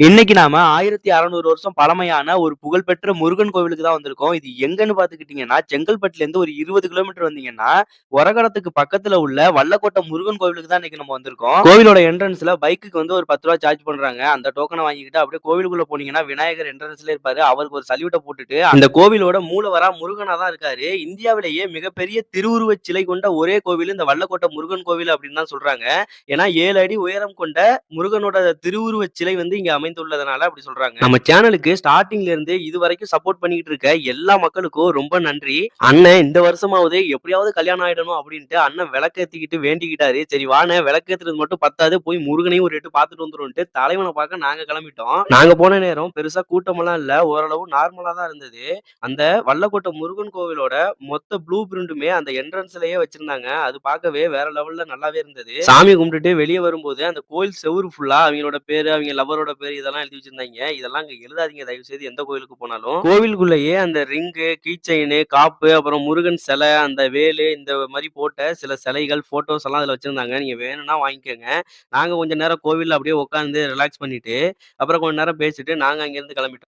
இன்னைக்கு நாம 1600 வருஷம் பழமையான ஒரு புகழ்பெற்ற முருகன் கோவிலுக்கு தான் வந்திருக்கோம். இது எங்கன்னு பாத்துக்கிட்டீங்கன்னா செங்கல்பட்டுல இருந்து ஒரு 20 கிலோமீட்டர் வந்தீங்கன்னா, ஒரகடத்துக்கு பக்கத்துல உள்ள வல்லக்கோட்டை முருகன் கோவிலுக்கு தான் இன்னைக்கு நம்ம வந்திருக்கோம். கோவிலோட என்ட்ரன்ஸ்ல பைக்குக்கு வந்து ஒரு பத்து ரூபா சார்ஜ் பண்றாங்க. அந்த டோக்கனை வாங்கிக்கிட்டு அப்படியே கோவிலுக்குள்ள போனீங்கன்னா, விநாயகர் என்ட்ரன்ஸ்ல இருப்பாரு. அவருக்கு ஒரு சல்யூட்டை போட்டுட்டு, அந்த கோவிலோட மூலவரா முருகனா தான் இருக்காரு. இந்தியாவிலேயே மிகப்பெரிய திருவுருவச் சிலை கொண்ட ஒரே கோவில் இந்த வல்லக்கோட்டை முருகன் கோவில் அப்படின்னு தான் சொல்றாங்க. ஏன்னா ஏழு அடி உயரம் கொண்ட முருகனோட திருவுருவச் சிலை வந்து இங்க அமைந்துள்ளதனால அப்படி சொல்றாங்க. நம்ம சேனலுக்கு ஸ்டார்டிங்ல இருந்து இது வரைக்கும் சப்போர்ட் பண்ணிக்கிட்டு இருக்க எல்லா மக்களுக்கும் ரொம்ப நன்றி. அண்ணன் இந்த வருஷமாவது எப்படியாவது கல்யாணம் ஆயிடணும் அப்படின்ட்டு அண்ணன் விளக்கேத்திக்கிட்டு வேண்டிக்கிட்டாரு. சரி வாண்ணே விளக்கேத்துறது மட்டும் பத்தாது போய் முருகனையும் ஒரு எட்டு பார்த்துட்டு வந்துரும்ட்டு தலைவனை பார்க்க நாங்க கிளம்பிட்டோம். நாங்க போன நேரம் பெருசா கூட்டமெல்லாம் இல்ல. ஓரளவு நார்மலா தான் இருந்தது. அந்த வல்லக்கோட்டை முருகன் கோவிலோட மொத்த ப்ளூ பிரிண்டுமே அந்த என்ட்ரன்ஸ்லயே வச்சிருந்தாங்க. அது பார்க்கவே வேற லெவல்ல நல்லாவே இருந்தது. சாமி கும்பிட்டுட்டு வெளியே வரும்போது அந்த கோயில் செவுரு ஃபுல்லா அவங்களோட பேரு, அவங்க லவரோட பேரு இதெல்லாம் எழுதி வச்சிருந்தாங்க இதெல்லாம் அங்க எழுதாதீங்க தயவு செய்து எந்த கோயிலுக்கு போனாலும். கோவிலுக்குள்ளேயே அந்த ரிங்கு, கீ செயினு, காப்பு, அப்புறம் முருகன் சிலை, அந்த வேலு இந்த மாதிரி போட்ட சில சிலைகள், ஃபோட்டோஸ் எல்லாம் அதுல வச்சிருந்தாங்க. நீங்க வேணும்னா வாங்கிக்கோங்க நாங்க கொஞ்ச நேரம் கோவில்ல அப்படியே உட்காந்து ரிலாக்ஸ் பண்ணிட்டு, அப்புறம் கொஞ்ச நேரம் பேசிட்டு நாங்க அங்கிருந்து கிளம்பிட்டோம்.